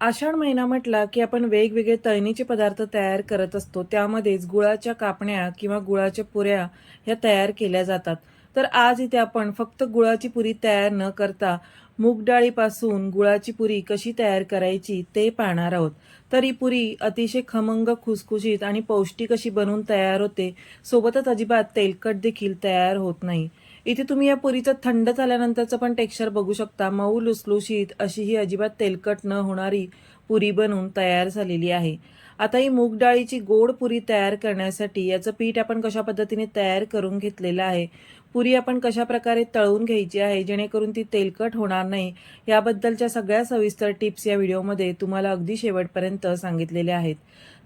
आषाढ महिना म्हटला की आपण वेगवेगळे तळणीचे पदार्थ तयार करत असतो. त्यामध्येच गुळाच्या कापण्या किंवा गुळाच्या पुऱ्या ह्या तयार केल्या जातात. तर आज इथे आपण फक्त गुळाची पुरी तयार न करता मूगडाळीपासून गुळाची पुरी कशी तयार करायची ते पाहणार आहोत. तर ही पुरी अतिशय खमंग खुसखुशीत आणि पौष्टिक अशी बनवून तयार होते. सोबतच अजिबात तेलकट देखील तयार होत नाही. इथे तुम्ही या पुरीचं थंड झाल्यानंतरचं पण टेक्स्चर बघू शकता. मऊ लुसलुशीत अशी ही अजिबात तेलकट न होणारी पुरी बनवून तयार झालेली आहे. आता ही मूग डाळीची गोड पुरी तयार करण्यासाठी याचं पीठ आपण कशा पद्धतीने तयार करून घेतलेलं आहे पुरी आपण कशा प्रकारे तळून घ्यायची आहे जेणेकरून ती तेलकट होणार नाही याबद्दलच्या सगळ्या सविस्तर टिप्स या व्हिडिओमध्ये तुम्हाला अगदी शेवटपर्यंत सांगितलेल्या आहेत.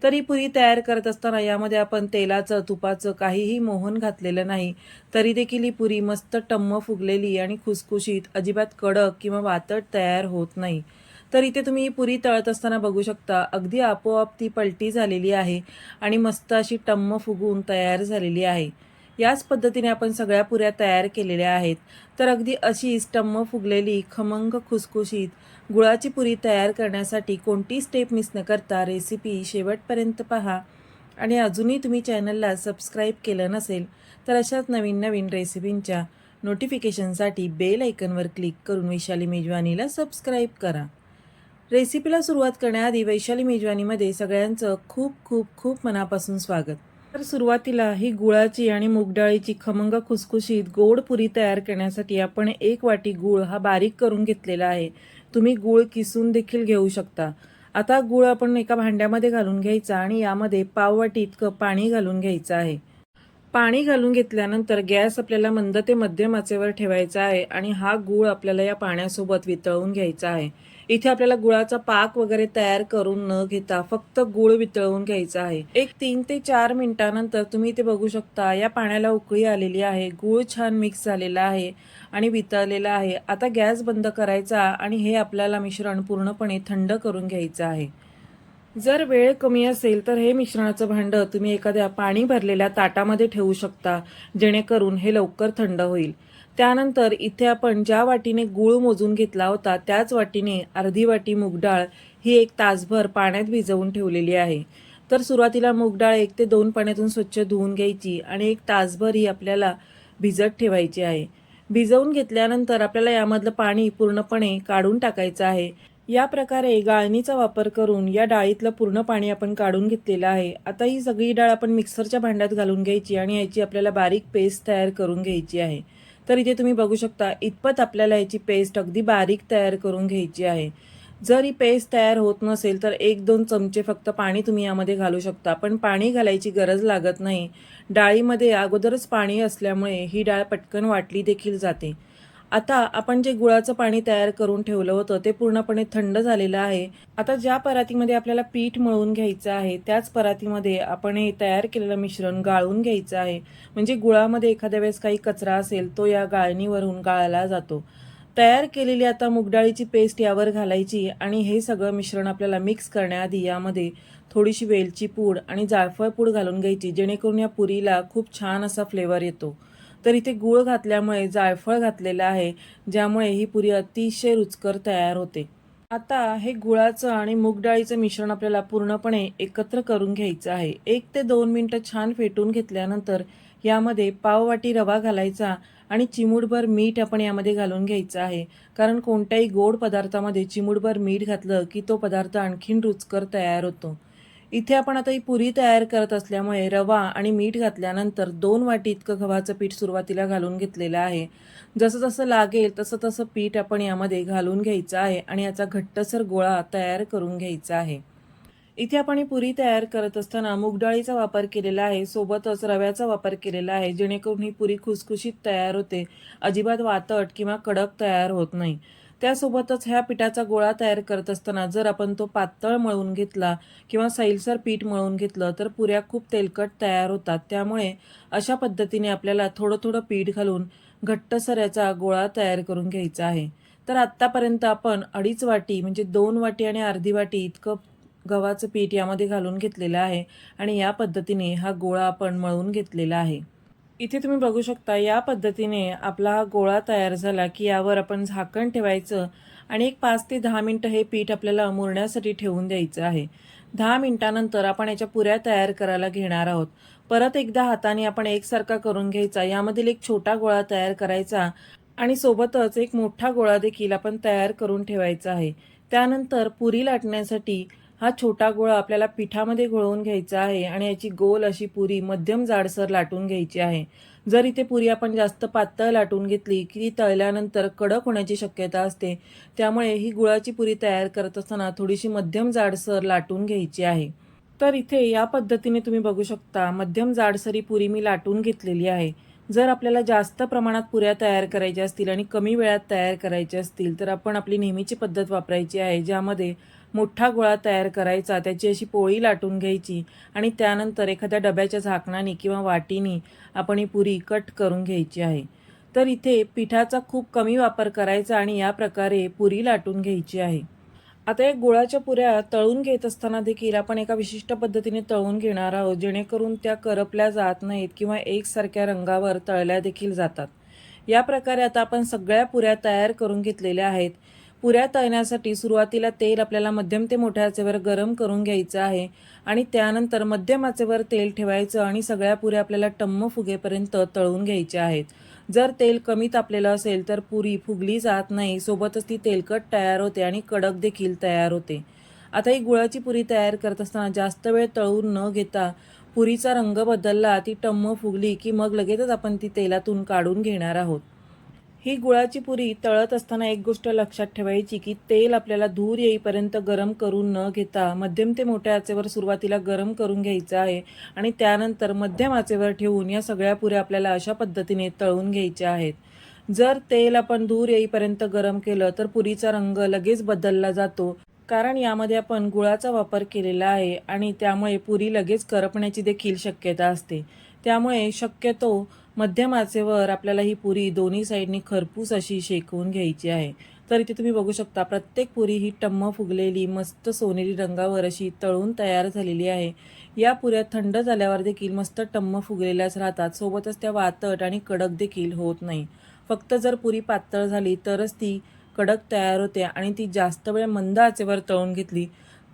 तर ही पुरी तयार करत असताना यामध्ये आपण तेलाचं तुपाचं काहीही मोहन घातलेलं नाही तरी देखील ही पुरी मस्त टम्म फुगलेली आणि खुसखुशीत अजिबात कडक किंवा वातट तयार होत नाही. तर इथे तुम्ही ही पुरी तळत असताना बघू शकता अगदी आपोआप ती पलटी झालेली आहे आणि मस्त अशी टम्म फुगून तयार झालेली आहे. याच पद्धतीने आपण सगळ्या पुऱ्या तयार केलेल्या आहेत. तर अगदी अशी स्टम्म फुगलेली खमंग खुसखुशीत गुळाची पुरी तयार करण्यासाठी कोणती स्टेप मिस न करता रेसिपी शेवटपर्यंत पहा. आणि अजूनही तुम्ही चॅनलला सबस्क्राईब केलं नसेल तर अशाच नवीन नवीन रेसिपींच्या नोटिफिकेशनसाठी बेल ऐकनवर क्लिक करून वैशाली मेजवानीला सबस्क्राईब करा. रेसिपीला सुरुवात करण्याआधी वैशाली मेजवानीमध्ये सगळ्यांचं खूप खूप खूप मनापासून स्वागत. तर सुरुवातीला ही गुळाची आणि मूगडाळीची खमंग खुसखुशीत गोड पुरी तयार करण्यासाठी आपण एक वाटी गूळ हा बारीक करून घेतलेला आहे. तुम्ही गूळ किसून देखील घेऊ शकता. आता गूळ आपण एका भांड्यामध्ये घालून घ्यायचा आणि यामध्ये पाव वाटी इतकं पाणी घालून घ्यायचं आहे. पाणी घालून घेतल्यानंतर गॅस आपल्याला मंद ते मध्यम आचेवर ठेवायचा आहे आणि हा गूळ आपल्याला या पाण्यासोबत वितळवून घ्यायचा आहे. इथे आपल्याला गुळाचा पाक वगैरे तयार करून न घेता फक्त गुळ वितळवून घ्यायचा आहे. एक तीन ते चार मिनिटानंतर तुम्ही इथे बघू शकता या पाण्याला उकळी आलेली आहे गुळ छान मिक्स झालेला आहे आणि वितळलेला आहे. आता गॅस बंद करायचा आणि हे आपल्याला मिश्रण पूर्णपणे थंड करून घ्यायचं आहे. जर वेळ कमी असेल तर हे मिश्रणाचं भांडं तुम्ही एखाद्या पाणी भरलेल्या ताटामध्ये ठेवू शकता जेणेकरून हे लवकर थंड होईल. त्यानंतर इथे आपण ज्या वाटीने गूळ मोजून घेतला होता त्याच वाटीने अर्धी वाटी मूगडाळ ही एक तासभर पाण्यात भिजवून ठेवलेली आहे. तर सुरुवातीला मूगडाळ एक ते दोन पाण्यातून स्वच्छ धुवून घ्यायची आणि एक तासभर ही आपल्याला भिजत ठेवायची आहे. भिजवून घेतल्यानंतर आपल्याला यामधलं पाणी पूर्णपणे काढून टाकायचं आहे. या प्रकारे गाळणीचा वापर करून या डाळीतलं पूर्ण पाणी आपण काढून घेतलेलं आहे. आता ही सगळी डाळ आपण मिक्सरच्या भांड्यात घालून घ्यायची आणि याची आपल्याला बारीक पेस्ट तयार करून घ्यायची आहे. तर इथे तुम्ही बघू शकता इतपत आपल्याला याची पेस्ट अगदी बारीक तयार करून घ्यायची आहे. जर ही पेस्ट तयार होत नसेल तर एक दोन चमचे फक्त पाणी तुम्ही यामध्ये घालू शकता. पण पाणी घालायची गरज लागत नाही. डाळीमध्ये अगोदरच पाणी असल्यामुळे ही डाळ पटकन वाटली देखील जाते. आता आपण जे गुळाचं पाणी तयार करून ठेवलं होतं ते पूर्णपणे थंड झालेलं आहे. आता ज्या परातीमध्ये आपल्याला पीठ मळून घ्यायचं आहे त्याच परातीमध्ये आपण हे तयार केलेलं मिश्रण गाळून घ्यायचं आहे. म्हणजे गुळामध्ये एखाद्या वेळेस काही कचरा असेल तो या गाळणीवरून गाळला जातो. तयार केलेली आता मुगडाळीची पेस्ट यावर घालायची आणि हे सगळं मिश्रण आपल्याला मिक्स करण्याआधी यामध्ये थोडीशी वेलची पूड आणि जायफळ पूड घालून घ्यायची जेणेकरून या पुरीला खूप छान असा फ्लेवर येतो. तर इथे गूळ घातल्यामुळे जायफळ घातलेलं आहे ज्यामुळे ही पुरी अतिशय रुचकर तयार होते. आता हे गुळाचं आणि मूग डाळीचं मिश्रण आपल्याला पूर्णपणे एकत्र करून घ्यायचं आहे. एक ते दोन मिनटं छान फेटून घेतल्यानंतर यामध्ये पाववाटी रवा घालायचा आणि चिमूटभर मीठ आपण यामध्ये घालून घ्यायचं आहे. कारण कोणत्याही गोड पदार्थामध्ये चिमूटभर मीठ घातलं की तो पदार्थ आणखीन रुचकर तयार होतो. इथे आपण आता ही पुरी तयार करत असल्यामुळे रवा आणि मीठ घातल्यानंतर दोन वाटी इतकं गव्हाचं पीठ सुरुवातीला घालून घेतलेलं आहे. जसं जसं लागेल तसं तसं पीठ आपण यामध्ये घालून घ्यायचं आहे आणि याचा घट्टसर गोळा तयार करून घ्यायचा आहे. इथे आपण ही पुरी तयार करत असताना मूगडाळीचा वापर केलेला आहे सोबतच रव्याचा वापर केलेला आहे जेणेकरून ही पुरी खुसखुशीत तयार होते अजिबात वातट किंवा कडक तयार होत नाही. त्यासोबतच ह्या पिठाचा गोळा तयार करत असताना जर आपण तो पातळ मळून घेतला किंवा सैलसर पीठ मळून घेतलं तर पुऱ्या खूप तेलकट तयार होतात. त्यामुळे अशा पद्धतीने आपल्याला थोडं थोडं पीठ घालून घट्टसर याचा गोळा तयार करून घ्यायचा आहे. तर आत्तापर्यंत आपण अडीच वाटी म्हणजे दोन वाटी आणि अर्धी वाटी इतकं गव्हाचं पीठ यामध्ये घालून घेतलेलं आहे आणि या पद्धतीने हा गोळा आपण मळून घेतलेला आहे. इथे तुम्ही बघू शकता या पद्धतीने आपला हा गोळा तयार झाला की यावर आपण झाकण ठेवायचं आणि एक पाच ते दहा मिनटं हे पीठ आपल्याला मुरण्यासाठी ठेवून द्यायचं आहे. दहा मिनटानंतर आपण याच्या पुऱ्या तयार करायला घेणार आहोत. परत एकदा हाताने आपण एकसारखा करून घ्यायचा. यामधील एक छोटा गोळा तयार करायचा आणि सोबतच एक मोठा गोळा देखील आपण तयार करून ठेवायचा आहे. त्यानंतर पुरी लाटण्यासाठी हा छोटा गोळा आपल्याला पिठामध्ये घोळवून घ्यायचा आहे आणि याची गोल अशी पुरी मध्यम जाडसर लाटून घ्यायची आहे. जर इथे पुरी आपण जास्त पातळ लाटून घेतली की ती तळल्यानंतर कडक होण्याची शक्यता असते त्यामुळे ही गुळाची पुरी तयार करत असताना थोडीशी मध्यम जाडसर लाटून घ्यायची आहे. तर इथे या पद्धतीने तुम्ही बघू शकता मध्यम जाडसरी पुरी मी लाटून घेतलेली आहे. जर आपल्याला जास्त प्रमाणात पुऱ्या तयार करायच्या असतील आणि कमी वेळात तयार करायच्या असतील तर आपण आपली नेहमीची पद्धत वापरायची आहे ज्यामध्ये मोठा गोळा तयार करायचा त्याची अशी पोळी लाटून घ्यायची आणि त्यानंतर एखाद्या डब्याच्या झाकणाने किंवा वाटीने आपण ही पुरी कट करून घ्यायची आहे. तर इथे पिठाचा खूप कमी वापर करायचा आणि या प्रकारे पुरी लाटून घ्यायची आहे. आता या गुळाच्या पुऱ्या तळून घेत असताना देखील आपण एका विशिष्ट पद्धतीने तळून घेणार आहोत जेणेकरून त्या करपल्या जात नाहीत किंवा एकसारख्या रंगावर तळल्या देखील जातात. या प्रकारे आता आपण सगळ्या पुऱ्या तयार करून घेतलेल्या आहेत. पुऱ्या तळण्यासाठी सुरुवातीला तेल आपल्याला मध्यम ते मोठ्या आचेवर गरम करून घ्यायचं आहे आणि त्यानंतर मध्यम आचेवर तेल ठेवायचं आणि सगळ्या पुऱ्या आपल्याला टम्म फुगेपर्यंत तळून घ्यायच्या आहेत. जर तेल कमी तापलेलं असेल तर पुरी फुगली जात नाही सोबतच ती तेलकट तयार होते आणि कडक देखील तयार होते. आता ही गुळाची पुरी तयार करत असताना जास्त वेळ तळून न घेता पुरीचा रंग बदलला ती टम्म फुगली की मग लगेचच आपण ती तेलातून काढून घेणार आहोत. ही गुळाची पुरी तळत असताना एक गोष्ट लक्षात ठेवायची की तेल आपल्याला धूर येईपर्यंत गरम करून न घेता मध्यम ते मोठ्या आचेवर सुरुवातीला गरम करून घ्यायचं आहे आणि त्यानंतर मध्यम आचेवर ठेवून या सगळ्या पुऱ्या आपल्याला अशा पद्धतीने तळून घ्यायच्या आहेत. जर तेल आपण धूर येईपर्यंत गरम केलं तर पुरीचा रंग लगेच बदलला जातो. कारण यामध्ये आपण गुळाचा वापर केलेला आहे आणि त्यामुळे पुरी लगेच करपण्याची देखील शक्यता असते. त्यामुळे शक्यतो मध्यम आचेवर आपल्याला ही पुरी दोन्ही साईडनी खरपूस अशी शेकवून घ्यायची आहे. तर इथे तुम्ही बघू शकता प्रत्येक पुरी ही टम्म फुगलेली मस्त सोनेरी रंगावर अशी तळून तयार झालेली आहे. या पुऱ्या थंड झाल्यावर देखील मस्त टम्म फुगलेल्याच राहतात. सोबतच त्या वातट आणि कडक देखील होत नाही. फक्त जर पुरी पातळ झाली तरच ती कडक तयार होते आणि ती जास्त वेळ मंद आचेवर तळून घेतली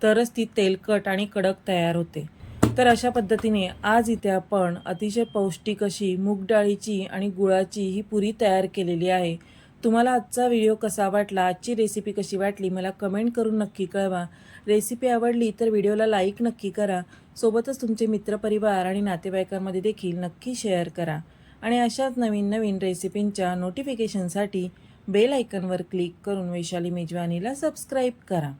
तरच ती तेलकट आणि कडक तयार होते. तर अशा पद्धतीने आज इथे आपण अतिशय पौष्टिक अशी मूग डाळीची आणि गुळाची ही पुरी तयार केलेली आहे. तुम्हाला आजचा व्हिडिओ कसा वाटला आजची रेसिपी कशी वाटली मला कमेंट करून नक्की कळवा. रेसिपी आवडली तर व्हिडिओला लाईक नक्की करा. सोबतच तुमचे मित्रपरिवार आणि नातेवाईकांमध्ये देखील नक्की शेअर करा. आणि अशाच नवीन नवीन रेसिपींच्या नोटिफिकेशनसाठी बेल आयकनवर क्लिक करून वैशाली मेजवानीला सबस्क्राईब करा.